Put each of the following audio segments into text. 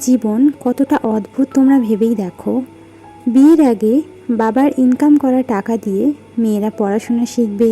জীবন কতটা অদ্ভুত তোমরা ভেবেই দেখো। বিয়ের আগে বাবার ইনকাম করা টাকা দিয়ে মেয়েরা পড়াশোনা শিখবে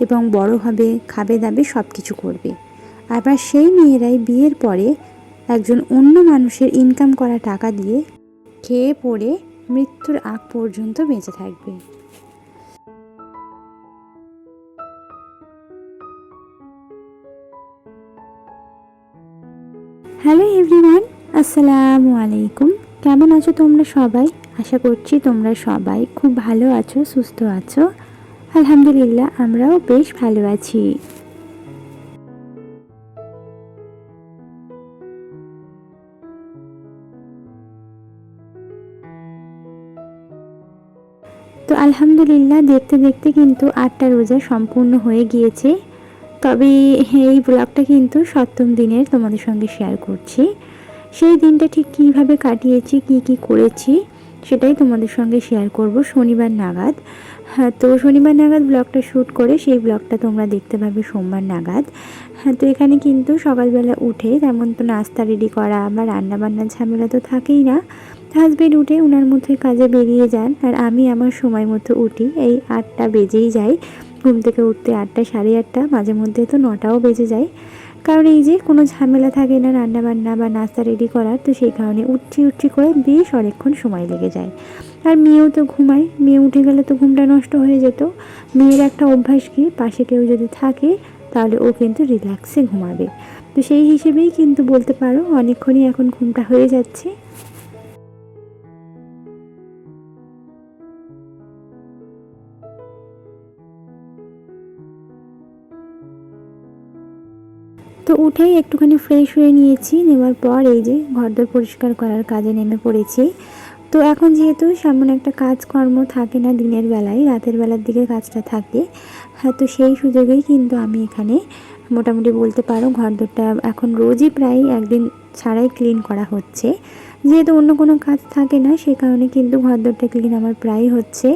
এবং বড় হবে, খাবে দাবে সব কিছু করবে। আবার সেই মেয়েরাই বিয়ের পরে একজন অন্য মানুষের ইনকাম করা টাকা দিয়ে খেয়ে পড়ে মৃত্যুর আগ পর্যন্ত বেঁচে থাকবে। হ্যালো এভরিওয়ান আসসালামু আলাইকুম। কেমন আছো তোমরা সবাই? আশা করছি তোমরা সবাই খুব ভালো আছো, সুস্থ আছো। আলহামদুলিল্লাহ, আমরাও বেশ ভালো আছি। তো আলহামদুলিল্লাহ, দেখতে দেখতে কিন্তু আটটা রোজা সম্পূর্ণ হয়ে গিয়েছে। তবে এই ব্লগটা কিন্তু সপ্তম দিনের তোমাদের সঙ্গে শেয়ার করছি। সেই দিনটা ঠিক কীভাবে কাটিয়েছি, কি কি করেছি সেটাই তোমাদের সঙ্গে শেয়ার করব শনিবার নাগাদ। হ্যাঁ তো শনিবার নাগাদ ব্লগটা শ্যুট করে সেই ব্লগটা তোমরা দেখতে পাবে সোমবার নাগাদ। হ্যাঁ তো এখানে কিন্তু সকালবেলা উঠে তেমন তো নাস্তা রেডি করা বা রান্না বান্নার ঝামেলা তো থাকেই না। হাজবেন্ড উঠে ওনার মধ্যে কাজে বেরিয়ে যান আর আমি আমার সময় মতো উঠি। এই আটটা বেজেই যায়। ঘুম থেকে উঠতে আটটা, সাড়ে আটটা মাঝে মধ্যে তো নটাও বেজে যায়। কারণ এই যে কোনো ঝামেলা থাকে না রান্না বান্না বা নাস্তা রেডি করার, তো সেই কারণে উঠছি উঠছি করে বেশ অনেকক্ষণ সময় লেগে যায়। আর মেয়েও তো ঘুমায়, মেয়ে উঠে গেলে তো ঘুমটা নষ্ট হয়ে যেত। মেয়ের একটা অভ্যাস কি, পাশে কেউ যদি থাকে, তাহলে ও কিন্তু রিল্যাক্সে ঘুমাবে। তো সেই হিসেবেই কিন্তু বলতে পারো অনেকক্ষণই এখন ঘুমটা হয়ে যাচ্ছে। তো উঠেই একটুখানি ফ্রেশ হয়ে নিয়েছি। নেওয়ার পর এই যে ঘরদোর পরিষ্কার করার কাজে নেমে পড়েছি। তো এখন যেহেতু সেমন একটা কাজকর্ম থাকে না দিনের বেলায়, রাতের বেলার দিকে কাজটা থাকে হ্যাঁ তো সেই সুযোগেই কিন্তু আমি এখানে মোটামুটি বলতে পারো ঘরদোরটা এখন রোজই প্রায় একদিন ছাড়াই ক্লিন করা হচ্ছে। যেহেতু অন্য কোনো কাজ থাকে না, সে কারণে কিন্তু ঘরদোরটা ক্লিন আমার প্রায় হচ্ছে।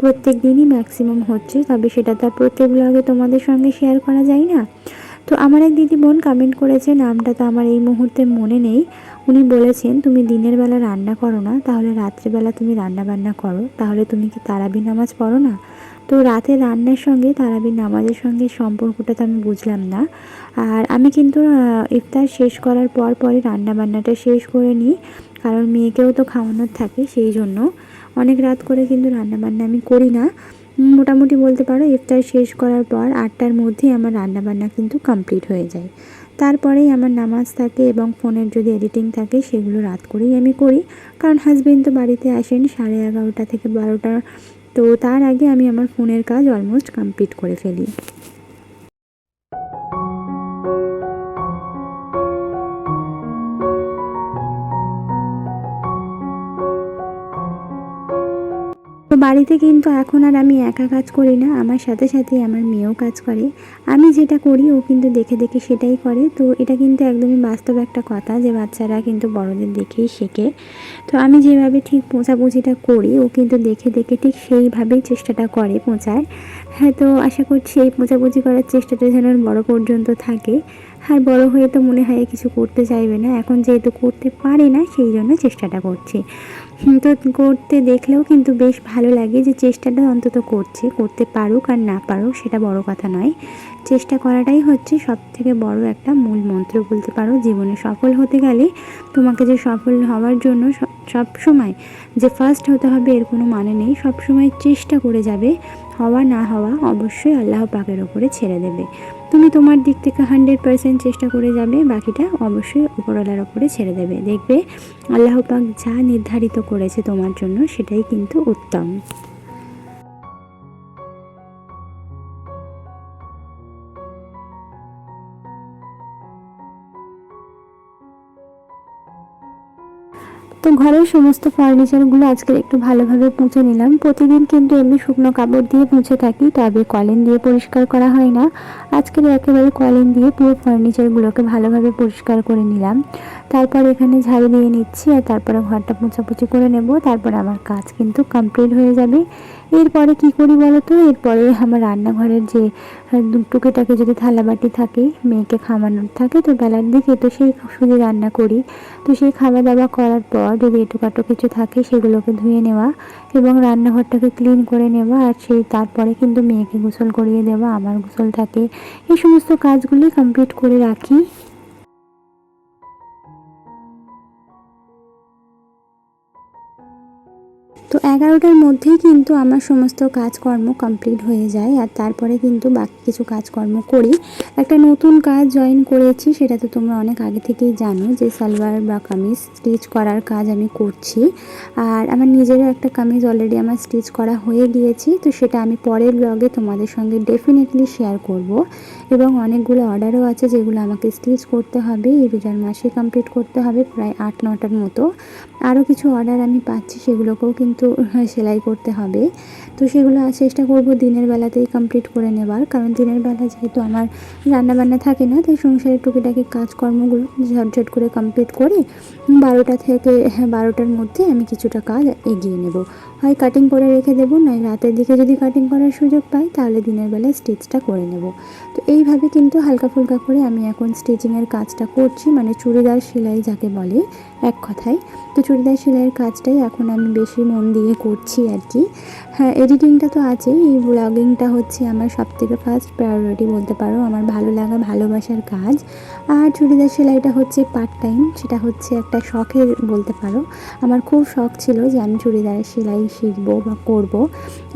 প্রত্যেক দিনই ম্যাক্সিমাম হচ্ছে, তবে সেটা তো প্রত্যেক ব্লগে তোমাদের সঙ্গে শেয়ার করা যায় না। তো আমার এক দিদি বোন কমেন্ট করেছে, নামটা তো আমার এই মুহূর্তে মনে নেই। উনি বলেছেন, তুমি দিনের বেলা রান্না করো না, তাহলে রাত্রেবেলা তুমি রান্না বান্না করো। তাহলে তুমি কি তারাবি নামাজ পড়ো না? তো রাতে রান্নার সঙ্গে তারাবি নামাজের সঙ্গে সম্পর্কটা তো আমি বুঝলাম না। আর আমি কিন্তু ইফতার শেষ করার পর পরে রান্না বান্নাটা শেষ করে নিই, কারণ মেয়েকেও তো খাওয়ানোর থাকে, সেই জন্য অনেক রাত করে কিন্তু রান্না বান্না আমি করি না। মোটামুটি বলতে পারো, ইফতার শেষ করার পর আটটার মধ্যে আমার রান্নাবান্না কিন্তু কমপ্লিট হয়ে যায়। তারপরেই আমার নামাজ থাকে এবং ফোনের যদি এডিটিং থাকে, সেগুলো রাত করেই আমি করি। কারণ হাজব্যান্ড তো বাড়িতে আসেন সাড়ে এগারোটা থেকে বারোটা, তো তার আগে আমি আমার ফোনের কাজ অলমোস্ট কমপ্লিট করে ফেলি। তো বাড়িতে কিন্তু এখন আর আমি একা কাজ করি না, আমার সাথে সাথে আমার মেয়েও কাজ করে। আমি যেটা করি, ও কিন্তু দেখে দেখে সেটাই করে। তো এটা কিন্তু একদমই বাস্তব একটা কথা যে বাচ্চারা কিন্তু বড়দের দেখেই শেখে। তো আমি যেভাবে ঠিক পোঁচাপুচিটা করি, ও কিন্তু দেখে দেখে ঠিক সেইভাবেই চেষ্টাটা করে পোঁচার হ্যাঁ তো আশা করছি এই পোঁচাপুচি করার চেষ্টাটা যেন বড় পর্যন্ত থাকে। আর বড় হয়ে তো মনে হয় কিছু করতে চাইবে না। এখন যেহেতু করতে পারে না, সেই জন্য চেষ্টাটা করছি। তো করতে দেখলেও কিন্তু বেশ ভালো লাগে যে চেষ্টাটা অন্তত করছে, করতে পারুক আর না পারুক সেটা বড় কথা নয়। চেষ্টা করাটাই হচ্ছে সব থেকে বড় একটা মূল মন্ত্র বলতে পারো। জীবনে সফল হতে গেলে তোমাকে যে সফল হওয়ার জন্য সব সময় যে ফার্স্ট হতে হবে এর কোনো মানে নেই। সব সময় চেষ্টা করে যাবে। হওয়া না হওয়া অবশ্যই আল্লাহ পাকের ওপরে ছেড়ে দেবে। তুমি তোমার দিক থেকে হান্ড্রেড পারসেন্ট চেষ্টা করে যাবে, বাকিটা অবশ্যই উপরওয়ালার ওপরে ছেড়ে দেবে। দেখবে, আল্লাহ পাক যা নির্ধারিত করেছে তোমার জন্য সেটাই কিন্তু উত্তম। তো ঘরের সমস্ত ফার্নিচারগুলো আজকে একটু ভালোভাবে পুঁছে নিলাম। প্রতিদিন কিন্তু এমনি শুকনো কাপড় দিয়ে পুঁছে থাকি, তবে কলেন দিয়ে পরিষ্কার করা হয় না। আজকের একেবারে কলেন দিয়ে পুরো ফার্নিচারগুলোকে ভালোভাবে পরিষ্কার করে নিলাম। তারপর এখানে ঝাড়ু দিয়ে নিচ্ছি আর তারপরে ঘরটা মোছাপুছি করে নেব। তারপর আমার কাজ কিন্তু কমপ্লিট হয়ে যাবে। এরপরে কি করি বলো তো এরপরে আমার রান্নাঘরের যে টুকিটাকে যদি থালা বাটি থাকে, মেয়েকে খাওয়ানোর থাকে, তো বেলার দিকে তো সেই শুধু রান্না করি। তো সেই খাওয়া দাওয়া করার পর যদি এটুকাটো কিছু থাকে, সেগুলোকে ধুয়ে নেওয়া এবং রান্নাঘরটাকে ক্লিন করে নেওয়া আর সেই তারপরে কিন্তু মেয়েকে গোসল করিয়ে দেওয়া, আমার গোসল থাকে। এই সমস্ত কাজগুলি কমপ্লিট করে রাখি। তো এগারোটার মধ্যেই কিন্তু আমার সমস্ত কাজকর্ম কমপ্লিট হয়ে যায় আর তারপরে কিন্তু বাকি কিছু কাজকর্ম করি। একটা নতুন কাজ জয়েন করেছি, সেটা তো তোমরা অনেক আগে থেকেই জানো যে সালোয়ার বা কামিজ স্টিচ করার কাজ আমি করছি। আর আমার নিজেরও একটা কামিজ অলরেডি আমার স্টিচ করা হয়ে গিয়েছি, তো সেটা আমি পরের ব্লগে তোমাদের সঙ্গে ডেফিনেটলি শেয়ার করব। এবং অনেকগুলো অর্ডারও আছে যেগুলো আমাকে স্টিচ করতে হবে, এই রোজার মাসে কমপ্লিট করতে হবে, প্রায় আট নটার মতো। আরও কিছু অর্ডার আমি পাচ্ছি, সেগুলোকেও কিন্তু সেলাই করতে হবে। তো সেগুলো চেষ্টা করব দিনের বেলাতেই কমপ্লিট করে নেবার। কারণ দিনের বেলা যেহেতু আমার রান্না বান্না থাকে না, তাই সংসারের টুকিটাকি কাজকর্মগুলো ঝটঝট করে কমপ্লিট করে বারোটা থেকে হ্যাঁ বারোটার মধ্যে আমি কিছুটা কাজ এগিয়ে নেব। হয় কাটিং করে রেখে দেবো, নয় রাতের দিকে যদি কাটিং করার সুযোগ পাই, তাহলে দিনের বেলায় স্টিচটা করে নেব। তো এইভাবে কিন্তু হালকা ফুলকা করে আমি এখন স্টিচিংয়ের কাজটা করছি মানে চুড়িদার সেলাই যাকে বলে, এক কথায়। তো চুড়িদার সেলাইয়ের কাজটাই এখন আমি বেশি মন দিয়ে করছি আর কি। হ্যাঁ এডিটিংটা তো আছেই, এই ব্লগিংটা হচ্ছে আমার সবথেকে ফার্স্ট প্রায়োরিটি বলতে পারো, আমার ভালো লাগা, ভালোবাসার কাজ। আর চুড়িদার সেলাইটা হচ্ছে পার্ট টাইম সেটা হচ্ছে একটা শখের বলতে পারো। আমার খুব শখ ছিল যে আমি চুড়িদারের সেলাই শিখব বা করব।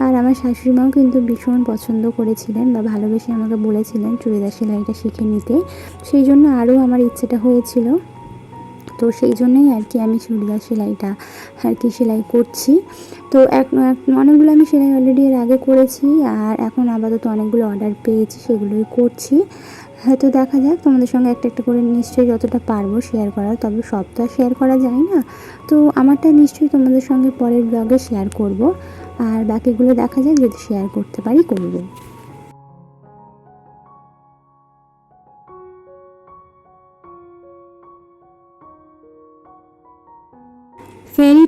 আর আমার শাশুড়ি মাও কিন্তু ভীষণ পছন্দ করেছিলেন বা ভালোবেসে আমাকে বলেছিলেন চুড়িদার সেলাইটা শিখে নিতে। সেই জন্য আরও আমার ইচ্ছেটা হয়েছিল। তো সেই জন্যই আর কি আমি চুড়িদার সেলাইটা আর কি সেলাই করছি। তো এক অনেকগুলো আমি সেলাই অলরেডি এর আগে করেছি আর এখন আপাতত অনেকগুলো অর্ডার পেয়েছি, সেগুলোই করছি। হয়তো দেখা যাক, তোমাদের সঙ্গে একটা একটা করে নিশ্চয়ই যতটা পারব শেয়ার করার, তবে সব তো আর শেয়ার করা যায় না। তো আমারটা নিশ্চয়ই তোমাদের সঙ্গে পরের ব্লগে শেয়ার করব। আর বাকিগুলো দেখা যাক, যদি শেয়ার করতে পারি, করব।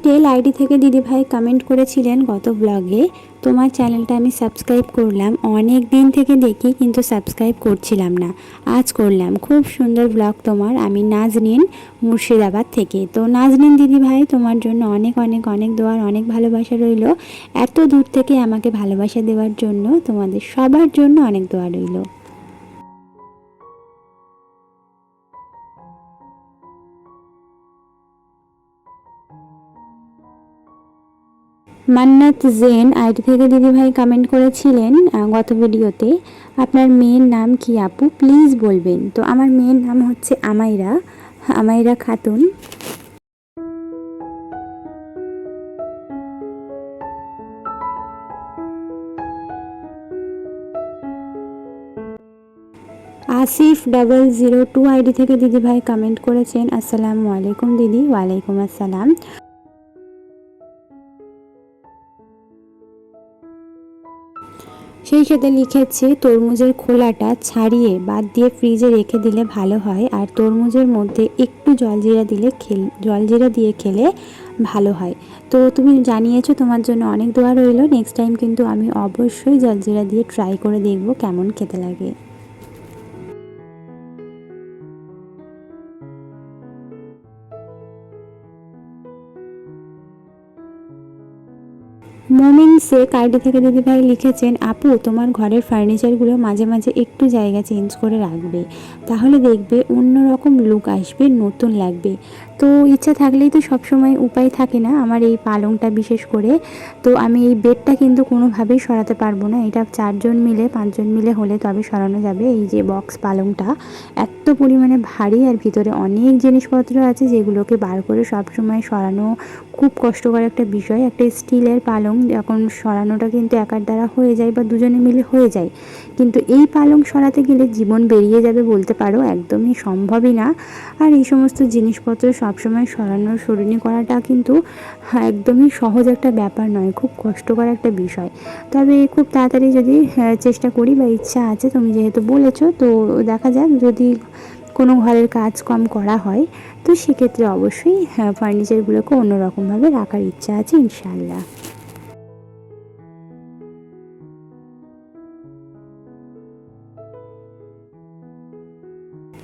টেল আইডি থেকে দিদিভাই কমেন্ট করেছিলেন গত ব্লগে তোমার চ্যানেলটা আমি সাবস্ক্রাইব করলাম। অনেক দিন থেকে দেখি, কিন্তু সাবস্ক্রাইব করছিলাম না। আজ করলাম। খুব সুন্দর ব্লগ তোমার। আমি নাজনিন মুর্শিদাবাদ থেকে। তো নাজনিন দিদিভাই, তোমার জন্য অনেক অনেক অনেক দোয়ার অনেক ভালোবাসা রইল। এত দূর থেকে আমাকে ভালোবাসা দেওয়ার জন্য তোমাদের সবার জন্য অনেক দোয়া রইল। মান্নাত জেন আইডি থেকে দিদিভাই কমেন্ট করেছিলেন গত ভিডিওতে। আপনার মেয়ের নাম কি আপু? প্লিজ বলবেন। তো আমার মেয়ের নাম হচ্ছে Amaira Amaira Khatun. Asif double zero two ID থেকে দিদিভাই কমেন্ট করেছেন। আসসালামু আলাইকুম দিদি, ওয়ালাইকুম আসসালাম। সেই সাথে লিখেছে, তরমুজের খোলাটা ছাড়িয়ে বাদ দিয়ে ফ্রিজে রেখে দিলে ভালো হয়, আর তরমুজের মধ্যে একটু জলজিরা দিলে খেল জলজিরা দিয়ে খেলে ভালো হয়। তো তুমি জানিয়েছো তোমার জন্য অনেক দোয়া রইল নেক্সট টাইম কিন্তু আমি অবশ্যই জলজিরা দিয়ে ট্রাই করে দেখব কেমন খেতে লাগে। মমিন শেখ আইডি থেকে দিদিভাই লিখেছেন, আপু, তোমার ঘরের ফার্নিচারগুলো মাঝে মাঝে একটু জায়গা চেঞ্জ করে রাখবে। তাহলে দেখবে অন্যরকম লুক আসবে, নতুন লাগবে। তো ইচ্ছা থাকলেই তো সবসময় উপায় থাকে না আমার এই পালংটা বিশেষ করে। তো আমি এই বেডটা কিন্তু কোনোভাবেই সরাতে পারব না। এটা চারজন মিলে, পাঁচজন মিলে হলে তবে সরানো যাবে এই যে বক্স পালংটা। এত পরিমাণে ভারী আর ভিতরে অনেক জিনিসপত্র আছে যেগুলোকে বার করে সবসময় সরানো খুব কষ্টকর একটা বিষয়। একটা স্টিলের পালং যখন সরানোটা কিন্তু একার দ্বারা হয়ে যায় বা দুজনে মিলে হয়ে যায়। কিন্তু এই পালং সরাতে গেলে জীবন বেরিয়ে যাবে বলতে পারো, একদমই সম্ভবই না। আর এই সমস্ত জিনিসপত্র সবসময় সরানো সরিনি করাটা কিন্তু একদমই সহজ একটা ব্যাপার নয় খুব কষ্টকর একটা বিষয়। তবে খুব তাড়াতাড়ি যদি হ্যাঁ, চেষ্টা করি বা ইচ্ছা আছে তুমি যেহেতু বলেছ তো দেখা যাক যদি কোনো ঘরের কাজ কম করা হয় তো সেক্ষেত্রে অবশ্যই ফার্নিচারগুলোকে অন্যরকমভাবে রাখার ইচ্ছা আছে ইনশাল্লাহ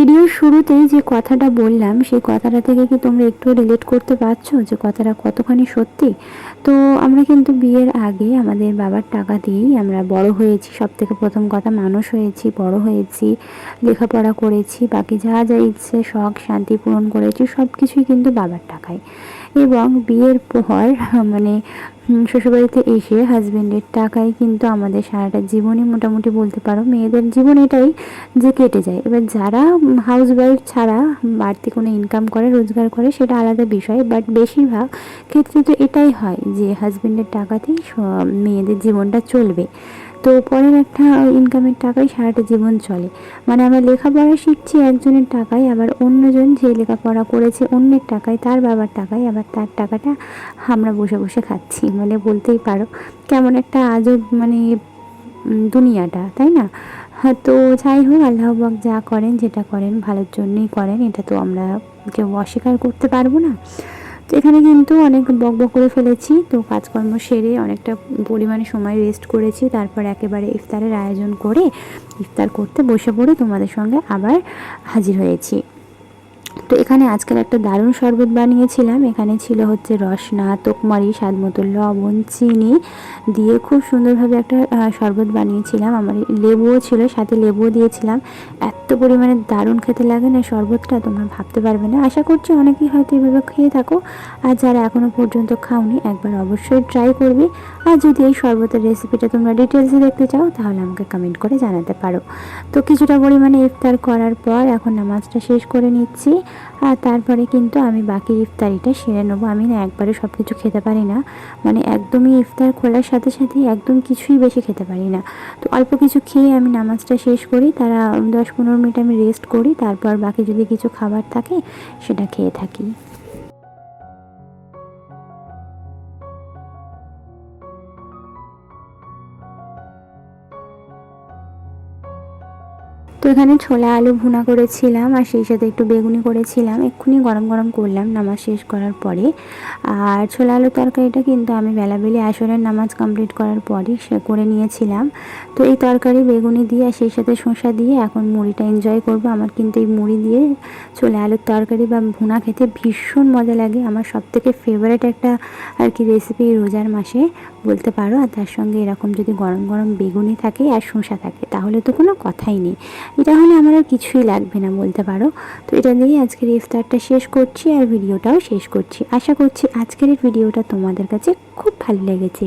ভিডিওর শুরুতেই যে কথাটা বললাম, সেই কথাটা থেকে কি তোমরা একটু রিলেট করতে পারছ যে কথাটা কতখানি সত্যি? তো আমরা কিন্তু বিয়ের আগে আমাদের বাবার টাকা দিয়েই আমরা বড় হয়েছি সব থেকে প্রথম কথা মানুষ হয়েছি, বড় হয়েছি, লেখাপড়া করেছি, বাকি যা যা ইচ্ছে, শখ, শান্তি পূরণ করেছি সব কিছুই কিন্তু বাবার টাকায়। এবং বিয়ের পর মানে শ্বশুরবাড়িতে এসে হাজব্যান্ডের টাকায় কিন্তু আমাদের সারাটা জীবনই মোটামুটি বলতে পারো মেয়েদের জীবন এটাই যে কেটে যায়। এবার যারা হাউস ওয়াইফ ছাড়া বাড়তি কোনো ইনকাম করে, রোজগার করে, সেটা আলাদা বিষয় বাট বেশিরভাগ ক্ষেত্রে তো এটাই হয় যে হাজব্যান্ডের টাকাতেই মেয়েদের জীবনটা চলবে। তো পরের একটা ইনকামের টাকাই সারাটা জীবন চলে। মানে আমরা লেখাপড়া শিখছি, একজনের টাকায়, আবার অন্যজন যে লেখাপড়া করেছে অন্যের টাকায়, তার বাবার টাকায়, আবার তার টাকাটা আমরা বসে বসে খাচ্ছি। মানে বলতেই পারো, কেমন একটা আজব মানে দুনিয়াটা, তাই না? হ্যাঁ তো যাই হোক আল্লাহবাক যা করেন, যেটা করেন, ভালোর জন্যই করেন। এটা তো আমরা কেউ অস্বীকার করতে পারব না। তো এখানে কিন্তু অনেক বক বক করে ফেলেছি। তো কাজকর্ম সেরে অনেকটা পরিমাণে সময় রেস্ট করেছি। তারপর একেবারে ইফতারের আয়োজন করে ইফতার করতে বসে পড়ে তোমাদের সঙ্গে আবার হাজির হয়েছি। তো এখানে আজকাল একটা দারুণ শরবত বানিয়েছিলাম। এখানে ছিল হচ্ছে রসনা, তোকমারি স্বাদ মতো লবণ, চিনি দিয়ে খুব সুন্দরভাবে একটা শরবত বানিয়েছিলাম। আমার লেবুও ছিল, সাথে লেবুও দিয়েছিলাম। এত পরিমাণে দারুণ খেতে লাগে না শরবতটা, তোমরা ভাবতে পারবে না। আশা করছি অনেকেই হয়তো এভাবে খেয়ে থাকো। আর যারা এখনও পর্যন্ত খাওনি, একবার অবশ্যই ট্রাই করবে। আর যদি এই শরবতের রেসিপিটা তোমরা ডিটেলসে দেখতে চাও, তাহলে আমাকে কমেন্ট করে জানাতে পারো। তো কিছুটা পরিমাণে ইফতার করার পর, এখন নামাজটা শেষ করে নিচ্ছি। আর তারপরে কিন্তু আমি বাকি ইফতারিটা সেরে নেব। আমি না একবারে সব কিছু খেতে পারি না। মানে একদমই ইফতার খোলার সাথে সাথে একদম কিছুই বেশি খেতে পারি না। তো অল্প কিছু খেয়ে আমি নামাজটা শেষ করি, তারা দশ পনেরো মিনিট আমি রেস্ট করি, তারপর বাকি যদি কিছু খাবার থাকে, সেটা খেয়ে থাকি। তো এখানে ছোলা, আলু ভুনা করেছিলাম আর সেই সাথে একটু বেগুনি করেছিলাম। এক্ষুনি গরম গরম করলাম, নামাজ শেষ করার পরে। আর ছোলা আলু তরকারিটা কিন্তু আমি বেলাবেলি আসরের নামাজ কমপ্লিট করার পরই সে করে নিয়েছিলাম। তো এই তরকারি, বেগুনি দিয়ে আর সেই সাথে শসা দিয়ে এখন মুড়িটা এনজয় করব। আমার কিন্তু এই মুড়ি দিয়ে ছোলা, আলুর তরকারি বা ভুনা খেতে ভীষণ মজা লাগে। আমার সবথেকে ফেভারেট একটা আর কি রেসিপি রোজার মাসে। বলতে পারো? আর তার সঙ্গে এরকম যদি গরম গরম বেগুনি থাকে আর শসা থাকে, তাহলে তো কোনো কথাই নেই। এটা হলে আমার আর কিছুই লাগবে না বলতে পারো। তো এটা দিয়েই আজকের ইফতারটা শেষ করছি আর ভিডিওটাও শেষ করছি। আশা করছি আজকের ভিডিওটা তোমাদের কাছে খুব ভালো লেগেছে।